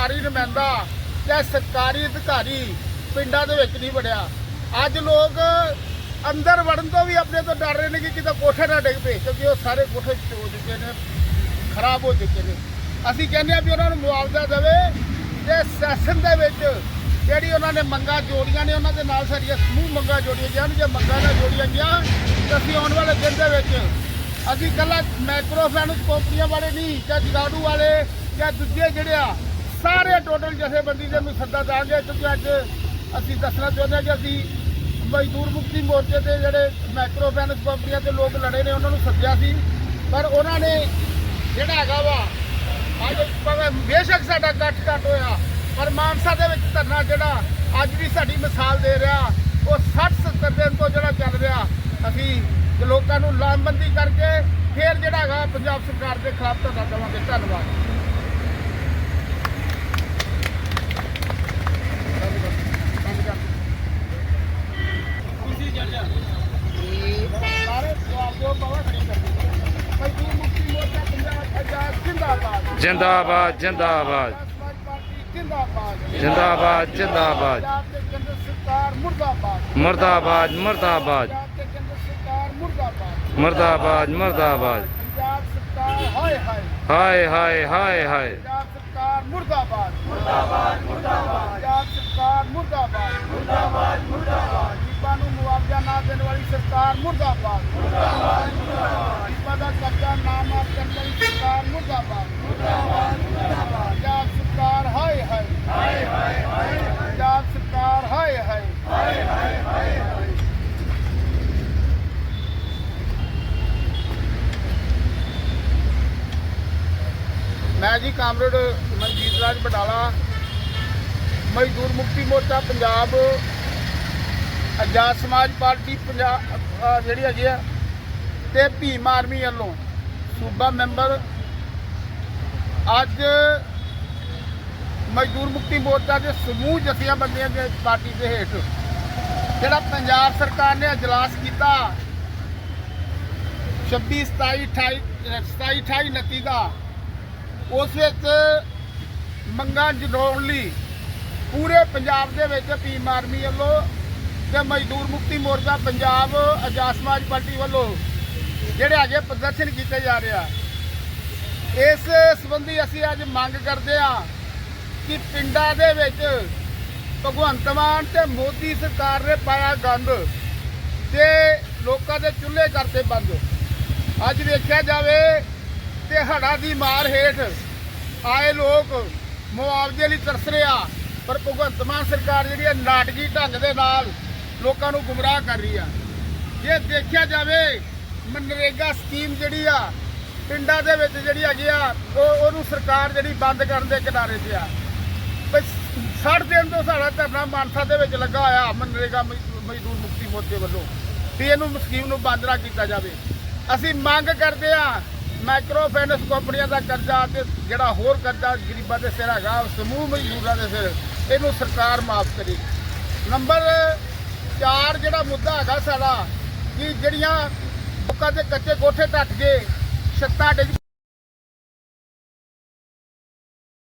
ਸਰਕਾਰੀ ਨੁਮਾਇੰਦਾ ਜਾਂ ਸਰਕਾਰੀ ਅਧਿਕਾਰੀ ਪਿੰਡਾਂ ਦੇ ਵਿੱਚ ਨਹੀਂ ਵੜਿਆ। ਅੱਜ ਲੋਕ ਅੰਦਰ ਵੜਨ ਤੋਂ ਵੀ ਆਪਣੇ ਤੋਂ ਡਰ ਰਹੇ ਨੇ ਕਿ ਕਿਤੇ ਕੋਠੇ ਨਾ ਡਿੱਗ ਪਏ, ਕਿਉਂਕਿ ਉਹ ਸਾਰੇ ਕੋਠੇ ਹੋ ਚੁੱਕੇ ਨੇ, ਖਰਾਬ ਹੋ ਚੁੱਕੇ ਨੇ। ਅਸੀਂ ਕਹਿੰਦੇ ਆ ਵੀ ਉਹਨਾਂ ਨੂੰ ਮੁਆਵਜ਼ਾ ਦੇਵੇ ਤੇ ਸੈਸ਼ਨ ਦੇ ਵਿੱਚ ਜਿਹੜੀ ਉਹਨਾਂ ਨੇ ਮੰਗਾਂ ਜੋੜੀਆਂ ਨੇ, ਉਹਨਾਂ ਦੇ ਨਾਲ ਸਾਡੀਆਂ ਸਮੂਹ ਮੰਗਾਂ ਜੋੜੀਆਂ ਜਾਣ ਜੇ ਮੰਗਾਂ ਨਾ ਜੋੜੀਆਂ ਗਿਆ ਤਾਂ ਅਸੀਂ ਆਉਣ ਵਾਲੇ ਦਿਨ ਦੇ ਵਿੱਚ ਅਸੀਂ ਕੱਲਾ ਮਾਈਕਰੋ ਫਾਈਨੈਂਸ ਕੰਪਨੀਆਂ ਵਾਲੇ ਨਹੀਂ, ਜਾਂ ਜਗਾੜੂ ਵਾਲੇ, ਜਾਂ ਦੂਜੇ ਜਿਹੜੇ ਆ ਸਾਰੇ ਟੋਟਲ ਜਥੇਬੰਦੀ ਦੇ ਨੂੰ ਸੱਦਾ ਦਾਂਗੇ ਕਿਉਂਕਿ ਅੱਜ ਅਸੀਂ ਦੱਸਣਾ ਚਾਹੁੰਦੇ ਹਾਂ ਕਿ ਅਸੀਂ ਮਜ਼ਦੂਰ ਮੁਕਤੀ ਮੋਰਚੇ ਦੇ ਜਿਹੜੇ ਮਾਈਕਰੋ ਫਾਈਨੈਂਸ ਕੰਪਨੀਆਂ ਤੇ ਲੋਕ ਲੜੇ ਨੇ, ਉਹਨਾਂ ਨੂੰ ਸੱਦਿਆ ਸੀ। ਪਰ ਉਹਨਾਂ ਨੇ ਜਿਹੜਾ ਹੈਗਾ ਵਾ, ਅੱਜ ਭਾਵੇਂ ਬੇਸ਼ੱਕ ਸਾਡਾ ਇਕੱਠ ਘੱਟ ਹੋਇਆ, ਪਰ ਮਾਨਸਾ ਦੇ ਵਿੱਚ ਧਰਨਾ ਜਿਹੜਾ ਅੱਜ ਵੀ ਸਾਡੀ ਮਿਸਾਲ ਦੇ ਰਿਹਾ, ਉਹ 60 70 ਦਿਨ ਤੋਂ ਜਿਹੜਾ ਚੱਲ ਰਿਹਾ, ਅਸੀਂ ਲੋਕਾਂ ਨੂੰ ਲਾਮਬੰਦੀ ਕਰਕੇ ਫਿਰ ਜਿਹੜਾ ਹੈਗਾ ਪੰਜਾਬ ਸਰਕਾਰ ਦੇ ਖਿਲਾਫ ਧਰਨਾ ਦੇਵਾਂਗੇ। ਧੰਨਵਾਦ ਸਾਰੇ ਜਵਾਬ ਦਿਓ ਬਾਬਾ ਖੜੀ ਕਰ ਦਿਓ ਮਜ਼ਦੂਰ ਮੁਕਤੀ ਮੋਰਚਾ ਪੰਜਾਬ ਆਜ਼ਾਦ ਜਿੰਦਾਬਾਦ। ਜਿੰਦਾਬਾਦ ਜਿੰਦਾਬਾਦ। ਜਿੰਦਾਬਾਦ ਜਿੰਦਾਬਾਦ। ਮੁਰਦਾਬਾਦ। ਮਰਦਾਬਾਦ ਮਰਦਾਬਾਦ। ਮੁਰਦਾਬਾਦ। ਹਾਏ ਹਾਏ। ਹਾਏ ਹਾਏ ਮੁਰਦਾਬਾਦ। ਮੁਰਦਾਬਾਦ ਮੁਰਦਾਬਾਦ। ਪੰਜਾਬ ਸਰਕਾਰ ਮੁਰਦਾਬਾਦ। ਮੁਰਦਾਬਾਦ ਮੁਰਦਾਬਾਦ। ਗਰੀਬਾਂ ਨੂੰ ਮੁਆਵਜ਼ਾ ਨਾ ਦੇਣ ਵਾਲੀ ਸਰਕਾਰ ਮੁਰਦਾਬਾਦ ਮੁਰਦਾਬਾਦ। ਦਾ ਕਰਜ਼ਾ ਨਾ ਮਾਫ ਸਰਕਾਰ, ਮੁਰਦਾਬਾਦ। ਮੁਰਦਾਬਾਦ ਮੁਰਦਾਬਾਦ ਪੰਜਾਬ ਸਰਕਾਰ, ਹਾਏ ਹਾਏ। ਹਾਏ ਹਾਏ ਹਾਏ ਪੰਜਾਬ ਸਰਕਾਰ, ਹਾਏ ਹਾਏ। ਹਾਏ ਹਾਏ ਹਾਏ ਮੈਂ ਜੀ ਕਾਮਰੇਡ ਮਨਜੀਤ ਰਾਜ ਬਟਾਲਾ, ਮਜ਼ਦੂਰ ਮੁਕਤੀ ਮੋਰਚਾ, ਪੰਜਾਬ ਆਜ਼ਾਦ ਸਮਾਜ ਪਾਰਟੀ, ਪੰਜਾਬ ਜਿਹੜੀ ਹੈਗੀ ਆ, ਤੇ ਭੀਮ ਆਰਮੀ ਵੱਲੋਂ ਸੂਬਾ ਮੈਂਬਰ। ਅੱਜ ਮਜ਼ਦੂਰ ਮੁਕਤੀ ਮੋਰਚਾ ਦੇ ਸਮੂਹ ਜਥੀਆਂ ਬੰਦੀਆਂ ਦੇ ਪਾਰਟੀ ਦੇ ਹੇਠ ਜਿਹੜਾ ਪੰਜਾਬ ਸਰਕਾਰ ਨੇ ਅਜਲਾਸ ਕੀਤਾ 26 27 28 27 28 29 ਦਾ, ਉਸ ਵਿੱਚ ਮੰਗਾਂ ਜਨਾਉਣ ਲਈ ਪੂਰੇ ਪੰਜਾਬ ਦੇ ਵਿੱਚ ਭੀਮ ਆਰਮੀ ਵੱਲੋਂ ਤੇ ਮਜ਼ਦੂਰ ਮੁਕਤੀ ਮੋਰਚਾ ਪੰਜਾਬ ਆਜ਼ਾਦ ਸਮਾਜ ਪਾਰਟੀ ਵੱਲੋਂ ਜਿਹੜੇ ਅਜੇ ਪ੍ਰਦਰਸ਼ਨ ਕੀਤੇ ਜਾ ਰਿਹਾ ਇਸ ਸੰਬੰਧੀ ਅਸੀਂ ਅੱਜ ਮੰਗ ਕਰਦੇ ਹਾਂ ਕਿ ਪਿੰਡਾਂ ਦੇ ਵਿੱਚ ਭਗਵੰਤ ਮਾਨ ਤੇ ਮੋਦੀ ਸਰਕਾਰ ਨੇ ਪਾਇਆ ਗੰਦ ਤੇ ਲੋਕਾਂ ਦੇ ਚੁੱਲ੍ਹੇ ਕਰਤੇ ਬੰਦ। ਅੱਜ ਵੇਖਿਆ ਜਾਵੇ ਤੇ ਹੜਾ ਦੀ ਮਾਰ ਹੇਠ ਆਏ ਲੋਕ ਮੁਆਵਜ਼ੇ ਲਈ ਤਰਸ ਰਿਹਾ ਪਰ ਭਗਵੰਤ ਮਾਨ ਸਰਕਾਰ ਜਿਹੜੀ ਹੈ ਨਾਟਕੀ ਢੰਗ ਦੇ ਨਾਲ ਲੋਕਾਂ ਨੂੰ ਗੁੰਮਰਾਹ ਕਰ ਰਹੀ ਆ। ਜੇ ਦੇਖਿਆ ਜਾਵੇ ਮਨਰੇਗਾ ਸਕੀਮ ਜਿਹੜੀ ਆ, ਪਿੰਡਾਂ ਦੇ ਵਿੱਚ ਜਿਹੜੀ ਹੈਗੀ ਆ, ਉਹ ਉਹਨੂੰ ਸਰਕਾਰ ਜਿਹੜੀ ਬੰਦ ਕਰਨ ਦੇ ਕਿਨਾਰੇ ਤੇ ਆ। ਬਸ 60 ਦਿਨ ਤੋਂ ਸਾਡਾ ਧਰਨਾ ਮਾਨਸਾ ਦੇ ਵਿੱਚ ਲੱਗਾ ਹੋਇਆ ਮਨਰੇਗਾ ਮਜ਼- ਮਜ਼ਦੂਰ ਮੁਕਤੀ ਮੋਰਚੇ ਵੱਲੋਂ, ਵੀ ਇਹਨੂੰ ਸਕੀਮ ਨੂੰ ਬੰਦ ਨਾ ਕੀਤਾ ਜਾਵੇ। ਅਸੀਂ ਮੰਗ ਕਰਦੇ ਆ ਮਾਈਕਰੋ ਫਾਈਨੈਂਸ ਕੰਪਨੀਆਂ ਦਾ ਕਰਜ਼ਾ ਤੇ ਜਿਹੜਾ ਹੋਰ ਕਰਜ਼ਾ ਗਰੀਬਾਂ ਦੇ ਸਿਰ ਹੈਗਾ, ਸਮੂਹ ਮਜ਼ਦੂਰਾਂ ਦੇ ਸਿਰ, ਇਹਨੂੰ ਸਰਕਾਰ ਮਾਫ ਕਰੇ। ਨੰਬਰ 4 ਜਿਹੜਾ ਮੁੱਦਾ ਹੈਗਾ ਸਾਡਾ, ਕਿ ਜਿਹੜੀਆਂ ਲੋਕਾਂ ਦੇ ਕੱਚੇ ਕੋਠੇ ਢੱਟ ਗਏ ਛੱਤਾਂ ਡਿੱਗ